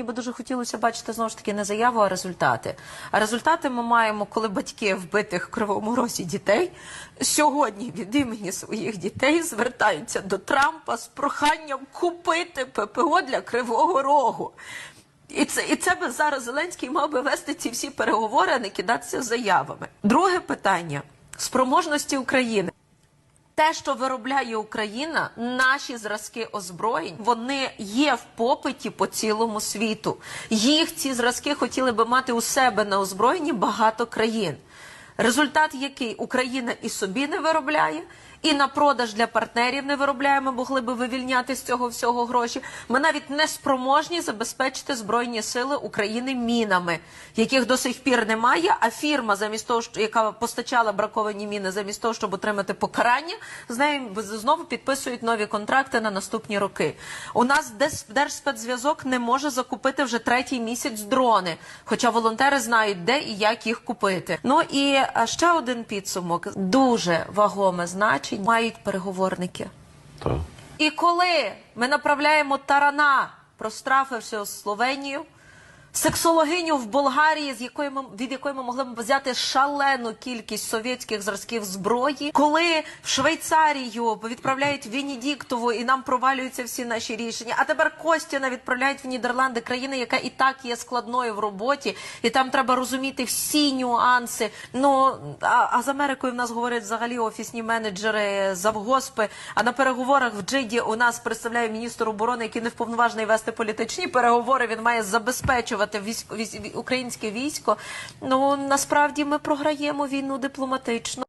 Мені би дуже хотілося бачити знову ж таки не заяву, а результати. А результати ми маємо, коли батьки вбитих в кривому розі дітей сьогодні від імені своїх дітей звертаються до Трампа з проханням купити ППО для Кривого Рогу. І це, і це би зараз Зеленський мав би вести ці всі переговори, а не кидатися заявами. Друге питання спроможності України. Те, що виробляє Україна, наші зразки озброєнь, вони є в попиті по цілому світу. Їх ці зразки хотіли би мати у себе на озброєнні багато країн. Результат який Україна і собі не виробляє, і на продаж для партнерів не виробляє. Ми могли би вивільняти з цього всього гроші. Ми навіть не спроможні забезпечити збройні сили України мінами, яких до сих пір немає. А фірма, замість того, яка постачала браковані міни, замість того, щоб отримати покарання, з нею знову підписують нові контракти на наступні роки. У нас Держспецзв'язок не може закупити вже третій місяць дрони, хоча волонтери знають, де і як їх купити. Ну і ще один підсумок: дуже вагоме значення мають переговорники. Так. І коли ми направляємо тарана, прострафивши Словенію, сексологиню в Болгарії, з якої ми від якої ми могли б взяти шалену кількість совєтських зразків зброї, коли в Швейцарію відправляють Венедіктову і нам провалюються всі наші рішення. А тепер Костіна відправляють в Нідерланди, країна, яка і так є складною в роботі, і там треба розуміти всі нюанси. Ну а, а з Америкою в нас говорять взагалі офісні менеджери, завгоспи. А на переговорах в Джиді у нас представляє міністр оборони, який не вповноважений вести політичні переговори. Він має забезпечувати військ, військ, українське військо. Ну насправді ми програємо війну дипломатично.